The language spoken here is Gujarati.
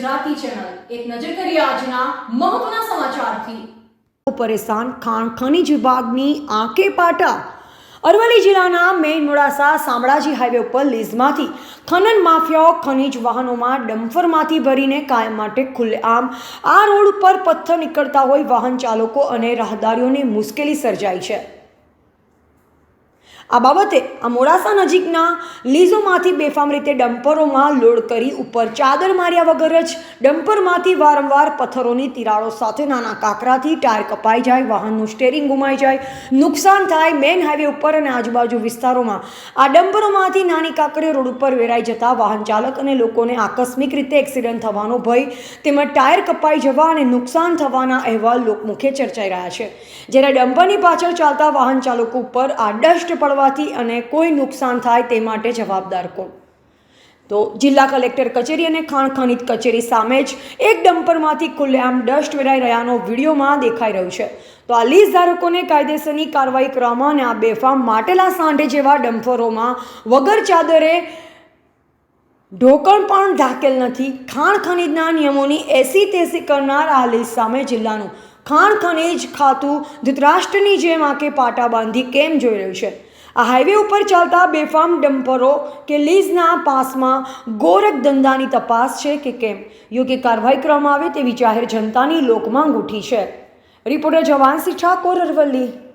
એક નજર કરીએ આજના મહત્વના સમાચારથી. પરેશાન ખાણ ખનીજ વિભાગની આંકે પાટા. અરવલ્લી જિલ્લાના મેઇન મોડાસા શામળાજી હાઈવે ઉપર લીઝમાંથી ખનન માફિયાઓ ખનીજ વાહનોમાં ડમ્ફરમાંથી ભરીને કાયમ માટે ખુલ્લેઆમ. આ રોડ ઉપર પથ્થર નીકળતા હોય વાહન ચાલકો અને રાહદારીઓને મુશ્કેલી સર્જાઈ છે. આ બાબતે આ મોડાસા નજીકના લીઝોમાંથી બેફામ રીતે ડમ્પરોમાં લોડ કરી ઉપર ચાદર માર્યા વગર જ ડમ્પરમાંથી વારંવાર પથ્થરોની તિરાડો સાથે નાના કાંકરાથી ટાયર કપાઈ જાય, વાહનનું સ્ટેરિંગ ગુમાઈ જાય, નુકસાન થાય મેન હાઈવે ઉપર અને આજુબાજુ વિસ્તારોમાં. આ ડમ્પરોમાંથી નાની કાંકરીઓ રોડ ઉપર વેરાઈ જતા વાહન ચાલક અને લોકોને આકસ્મિક રીતે એક્સિડન્ટ થવાનો ભય, તેમજ ટાયર કપાઈ જવા અને નુકસાન થવાના અહેવાલ લોકમુખે ચર્ચાઈ રહ્યા છે. જ્યારે ડમ્પરની પાછળ ચાલતા વાહન ચાલકો ઉપર આ ડસ્ટ પડવાથી અને કોઈ નુકસાન થાય તે માટે જવાબદાર કોણ? તો જિલ્લા કલેક્ટર કચેરી અને ખાણ ખનીજ કચેરી સામે જ એક ડમ્પરમાંથી ખુલ્લેઆમ ડસ્ટ વેરાઈ રહ્યાનો વિડીયોમાં દેખાઈ રહ્યું છે. તો આ લીઝ ધારકોને કાયદેસરની કાર્યવાહી કરવામાં અને આ બેફામ માટેલા સાંઢે જેવા ડમ્પરોમાં વગર ચાદરે ઢોકણ પણ ઢાકેલ નથી. ખાણ ખનીજના નિયમોની એસી તેસી કરનાર આ લીઝ સામે જિલ્લાનું ખાણ ખનીજ ખાતું ધૃતરાષ્ટ્રની જેમ આંકે પાટા બાંધી કેમ જોઈ રહ્યું છે? આ હાઈવે ઉપર ચાલતા બેફામ ડમ્પરો કે લીઝના પાસમાં ગોરખ ધંધાની તપાસ છે કે કેમ? યોગ્ય કાર્યવાહી કરવામાં આવે તેવી જાહેર જનતાની લોકમાંગ ઉઠી છે. રિપોર્ટર જવાનસિંહ ઠાકોર અરવલ્લી.